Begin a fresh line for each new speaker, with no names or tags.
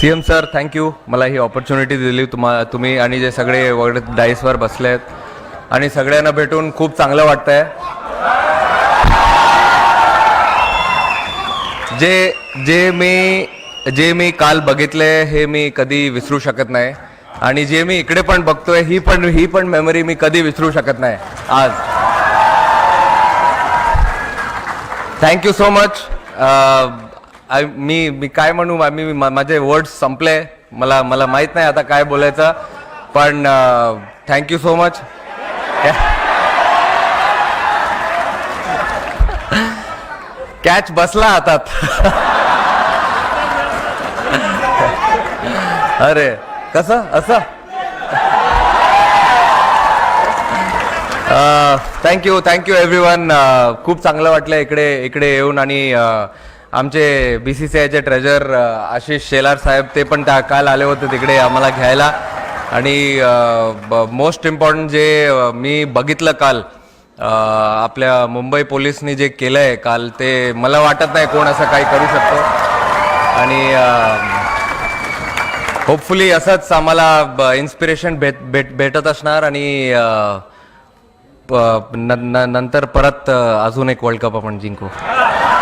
C M sir thank you मला ही opportunity दिली तुम्हा तुम्ही आणि जे सगळे वगैरे डाईसवर बसले आहेत. आणि सगळ्यांना भेटून खूप चांगलं वाटतंय. जे जे मी जे मी काल बघितले हे मी कधी विसरू शकत नाही. आणि जे मी इकडे पण बघतोय ही पण ही पण मेमरी मी कधी विसरू शकत नाही. आज. थँक्यू सो मच मी मी काय म्हणू मी माझे वर्ड्स संपले. मला मला माहीत नाही आता काय बोलायचं पण थँक्यू सो मच कॅच बसला हातात. अरे कसं असं? थँक्यू थँक्यू एव्हरी वन खूप चांगलं वाटलं इकडे इकडे येऊन आणि आमचे बी सी सी आयचे ट्रेजर आशिष शेलार साहेब ते पण त्या काल आले होते तिकडे आम्हाला घ्यायला. आणि मोस्ट इम्पॉर्टंट जे मी बघितलं काल आपल्या मुंबई पोलिसनी जे केलं आहे काल ते मला वाटत नाही कोण असं काही करू शकतो. आणि होपफुली असंच आम्हाला इन्स्पिरेशन भेट भेट भेटत असणार आणि न- नंतर परत अजून एक वर्ल्ड कप आपण जिंकू.